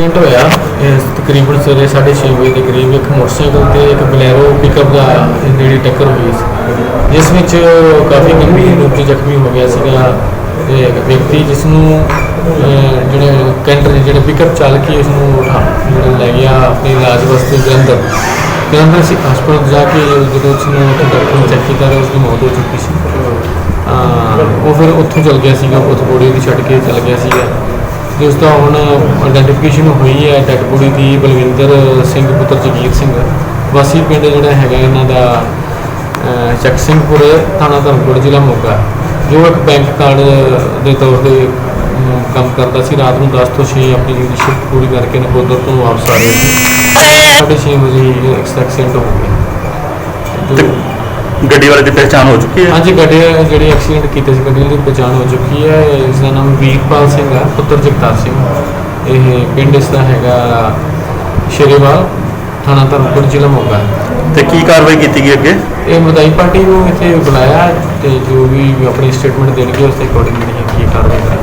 Accident ਹੋਇਆ, ਇਹ ਤਕਰੀਬਨ ਸਵੇਰੇ 6:30 ਵਜੇ ਦੇ ਕਰੀਬ ਇੱਕ ਮੋਟਰਸਾਈਕਲ ਤੇ ਇੱਕ ਬਲੈਰੋ ਪਿਕਅਪ ਦਾ ਜਿਹੜੀ ਟੱਕਰ ਹੋਈ ਸੀ। ਜਿਸ ਵਿੱਚ ਕਾਫੀ ਗੰਭੀਰ ਰੂਪ 'ਚ ਜ਼ਖਮੀ ਹੋ ਗਿਆ ਸੀਗਾ ਤੇ ਇੱਕ ਵਿਅਕਤੀ ਜਿਸ ਨੂੰ ਜਿਹੜੇ ਕੈਂਟਰ ਜਿਹੜੇ ਪਿਕਅਪ ਚਾਲਕ ਸੀ ਉਸ ਨੂੰ ਉਠਾ, ਜਿਹੜਾ ਲੈ ਗਿਆ ਆਪਣੇ ਇਲਾਜ ਵਾਸਤੇ ਜਲੰਧਰ ਜਲੰਧਰ ਸੀ ਹਸਪਤਾਲ ਜਾ ਕੇ ਜਦੋਂ ਉਸ ਨੂੰ ਡਾਕਟਰ ਨੇ ਚੈੱਕ ਕੀਤਾ ਤਾਂ ਉਸ ਦੀ ਮੌਤ ਹੋ ਚੁੱਕੀ ਸੀ। ਉਹ ਫਿਰ ਉੱਥੋਂ ਚਲ ਗਿਆ ਸੀਗਾ, ਉਸ ਬੋਡੀ ਦੀ ਛੱਡ ਕੇ ਚਲ ਗਿਆ ਸੀਗਾ। ਤੇ ਉਸ ਦਾ ਹੁਣ ਆਇਡੈਂਟੀਫਿਕੇਸ਼ਨ ਹੋਈ ਹੈ ਡੈਡ ਬੋਡੀ ਦੀ ਬਲਵਿੰਦਰ ਸਿੰਘ ਪੁੱਤਰ ਜਗੀਰ ਸਿੰਘ। ਵਾਸੀ ਪਿੰਡ ਜਿਹੜਾ ਹੈਗਾ ਇਹਨਾਂ ਦਾ ਅਹ, ਚੱਕ ਸਿੰਘਪੁਰ ਥਾਣਾ ਧਰਮਪੁਰ ਜ਼ਿਲ੍ਹਾ ਮੋਗਾ। ਜੋ ਇੱਕ ਬੈਂਕ ਕਾਰਡ ਦੇ ਤੌਰ ਤੇ ਕੰਮ ਕਰਦਾ ਸੀ ਰਾਤ ਨੂੰ 10 ਤੋਂ 6 ਆਪਣੀ ਜਿਹੜੀ ਸ਼ਿਫਟ ਪੂਰੀ ਕਰਕੇ ਨਕੋਦਰ ਤੋਂ ਵਾਪਸ ਆ ਰਿਹਾ ਸੀ। ਸਾਢੇ ਛੇ ਵਜੇ ਐਕਸੀਡੈਂਟ ਹੋ ਗਿਆ। ਗੱਡੀ ਵਾਲੇ ਦੀ ਪਹਿਚਾਣ ਹੋ ਚੁੱਕੀ ਹੈ। ਹਾਂਜੀ ਗੱਡੀ ਜਿਹੜੀ ਐਕਸੀਡੈਂਟ ਕੀਤੇ ਸੀ ਗੱਡੀ ਦੀ ਪਛਾਣ ਹੋ ਚੁੱਕੀ ਹੈ। ਇਸ ਦਾ ਨਾਮ ਵੀਰਪਾਲ ਸਿੰਘ ਹੈ ਪੁੱਤਰ ਜਗਤਾਰ ਸਿੰਘ। ਇਹ ਪਿੰਡ ਇਸ ਦਾ ਹੈਗਾ ਸ਼ੇਰੇਵਾਲ ਥਾਣਾ ਧਰਮਪੁਰ ਜ਼ਿਲ੍ਹਾ ਮੋਗਾ ਤੇ ਕੀ ਕਾਰਵਾਈ ਕੀਤੀ ਗਈ ਅੱਗੇ? ਇਹ ਮਦਾਈ ਪਾਰਟੀ ਨੂੰ ਇੱਥੇ ਬੁਲਾਇਆ ਤੇ ਜੋ ਵੀ ਆਪਣੀ ਸਟੇਟਮੈਂਟ ਦੇਣਗੇ ਉਸ ਦੇ ਅਕੋਰਡਿੰਗ ਜਿਹੜੀ ਹੈ ਕਾਰਵਾਈ ਕਰਾਂਗੇ।